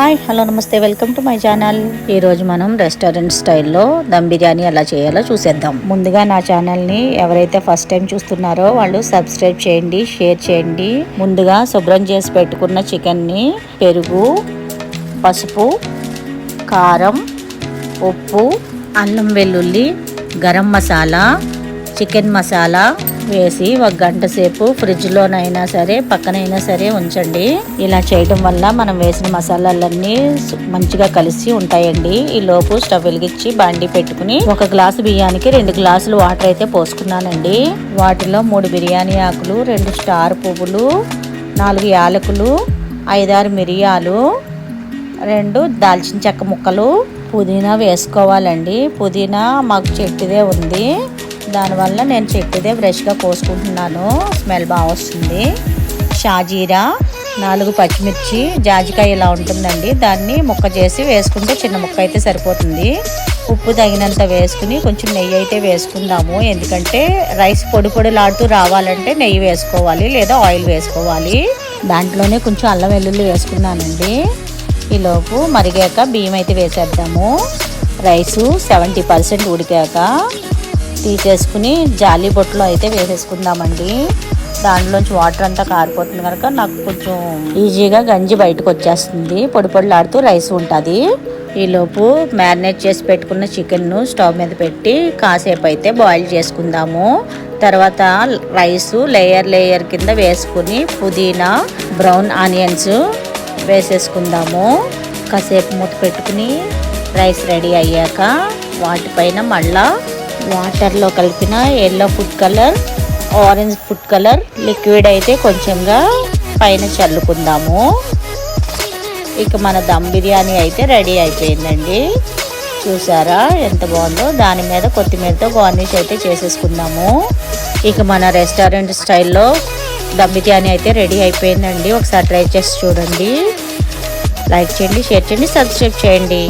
Hi hello namaste welcome to my channel. ఈ రోజు మనం రెస్టారెంట్ స్టైల్లో దమ్ బిర్యానీ ఎలా చేయాలో చూసేద్దాం. ముందుగా నా ఛానల్ని ఎవరైతే ఫస్ట్ టైం చూస్తున్నారో వాళ్ళు సబ్స్క్రైబ్ చేయండి షేర్ చేయండి. ముందుగా శుభ్రం చేసి పెట్టుకున్న చికెన్ని పెరుగు పసుపు కారం ఉప్పు అల్లం వెల్లుల్లి గరం మసాలా చికెన్ మసాలా వేసి ఒక గంట సేపు ఫ్రిడ్జ్లోనైనా సరే పక్కనైనా సరే ఉంచండి. ఇలా చేయడం వల్ల మనం వేసిన మసాలాలన్నీ మంచిగా కలిసి ఉంటాయండి. ఈ లోపు స్టవ్ వెలిగించి బాండి పెట్టుకుని ఒక గ్లాసు బియ్యానికి రెండు గ్లాసులు వాటర్ అయితే పోసుకున్నానండి. వాటిలో మూడు బిర్యానీ ఆకులు రెండు స్టార్ పువ్వులు నాలుగు యాలకులు ఐదారు మిరియాలు రెండు దాల్చిన చెక్క ముక్కలు పుదీనా వేసుకోవాలండి. పుదీనా మాకు చెట్టుదే ఉంది. దానివల్ల నేను చెట్టుదే ఫ్రెష్గా కోసుకుంటున్నాను. స్మెల్ బాగా వస్తుంది. షాజీరా నాలుగు పచ్చిమిర్చి జాజికాయ ఇలా ఉంటుందండి. దాన్ని ముక్క చేసి వేసుకుంటే చిన్న ముక్క అయితే సరిపోతుంది. ఉప్పు తగినంత వేసుకుని కొంచెం నెయ్యి అయితే వేసుకుందాము. ఎందుకంటే రైస్ పొడి పొడిలాడుతూ రావాలంటే నెయ్యి వేసుకోవాలి లేదా ఆయిల్ వేసుకోవాలి. దాంట్లోనే కొంచెం అల్లం వెల్లుల్లి వేసుకున్నానండి. ఈలోపు మరిగాక బియ్యం అయితే వేసేద్దాము. రైసు సెవెంటీ పర్సెంట్ ఉడికాక తీసేసుకుని జాలి బొట్టులో అయితే వేసేసుకుందామండి. దాంట్లోంచి వాటర్ అంతా కారిపోతుంది కనుక నాకు కొంచెం ఈజీగా గంజి బయటకు వచ్చేస్తుంది. పొడి పొడిలాడుతూ రైస్ ఉంటుంది. ఈలోపు మ్యారినేట్ చేసి పెట్టుకున్న చికెన్ను స్టవ్ మీద పెట్టి కాసేపు అయితే బాయిల్ చేసుకుందాము. తర్వాత రైసు లేయర్ లేయర్ కింద వేసుకుని పుదీనా బ్రౌన్ ఆనియన్స్ వేసేసుకుందాము. కాసేపు మూత పెట్టుకుని రైస్ రెడీ అయ్యాక వాటిపైన మళ్ళా వాటర్లో కలిపిన yellow food colour orange food colour liquid అయితే కొంచెంగా పైన చల్లుకుందాము. ఇక మన దమ్ బిర్యానీ అయితే రెడీ అయిపోయిందండి. చూసారా ఎంత బాగుందో? దాని మీద కొత్తిమీరతో గార్నిష్ అయితే చేసేసుకుందాము. ఇక మన రెస్టారెంట్ స్టైల్లో దమ్ బిర్యానీ అయితే రెడీ అయిపోయిందండి. ఒకసారి ట్రై చేసి చూడండి. లైక్ చేయండి షేర్ చేయండి సబ్స్క్రైబ్ చేయండి.